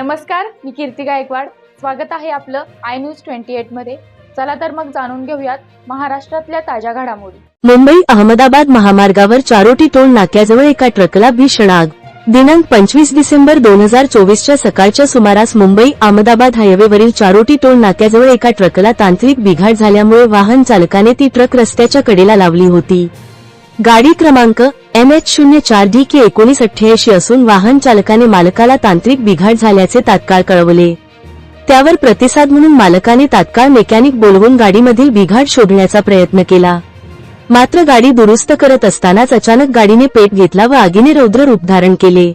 नमस्कार मी कीर्ती गायकवाड. स्वागत आहे आपलं आय न्यूज ट्वेंटी एटमध्ये. चला तर मग जाणून घेऊयात महाराष्ट्रातल्या ताज्या घडामोडी. मुंबई अहमदाबाद महामार्गावर चारोटी टोल नाक्याजवळ एका ट्रकला भीषण आग. दिनांक पंचवीस डिसेंबर दोन हजार चोवीसच्या सकाळच्या सुमारास मुंबई अहमदाबाद हायवेवरील चारोटी टोल नाक्याजवळ एका ट्रकला तांत्रिक बिघाड झाल्यामुळे वाहन चालकाने ती ट्रक रस्त्याच्या कडेला लावली होती. गाडी क्रमांक एम एच शून्य चार डी के एकोणीस अठ्ठ्याऐंशी असून वाहन चालकाने मालकाला तांत्रिक बिघाड झाल्याचे तात्काळ कळवले. त्यावर प्रतिसाद म्हणून मालकाने तात्काळ मेकॅनिक बोलवून गाडीमधील बिघाड शोधण्याचा प्रयत्न केला. मात्र गाडी दुरुस्त करत असतानाच अचानक गाडीने पेट घेतला व आगीने रौद्र रूप धारण केले.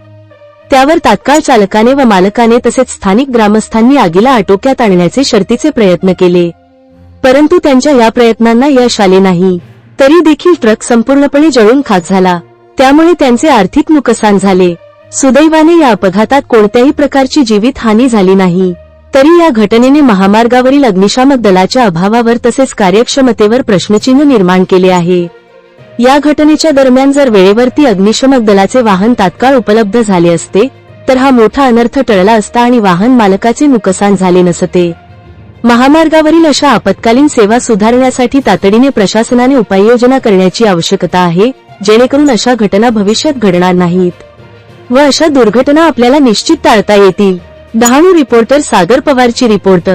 त्यावर तात्काळ चालकाने व मालकाने तसेच स्थानिक ग्रामस्थांनी आगीला आटोक्यात आणण्याचे शर्तीचे प्रयत्न केले. परंतु त्यांच्या या प्रयत्नांना यश आले नाही. तरी देखील ट्रक संपूर्णपणे जळून खाक झाला. त्यामुळे त्यांचे आर्थिक नुकसान झाले. सुदैवाने या अपघातात कोणत्याही प्रकारची जीवित हानी झाली नाही. तरी या घटनेने महामार्गावरील अग्निशामक दलाच्या अभावावर तसेच कार्यक्षमतेवर प्रश्नचिन्ह निर्माण केले आहे. या घटनेच्या दरम्यान जर वेळेवरती अग्निशमक दलाचे वाहन तात्काळ उपलब्ध झाले असते तर हा मोठा अनर्थ टळला असता आणि वाहन मालकाचे नुकसान झाले नसते. महामार्गावरील अशा आपत्कालीन सेवा सुधारण्यासाठी तातडीने प्रशासनाने उपाययोजना करण्याची आवश्यकता आहे जेणेकरून अशा घटना भविष्यात घडणार नाहीत. व अशा दुर्घटना आपल्याला निश्चित टाळता येतील. डहाणू रिपोर्टर सागर पवारची रिपोर्ट.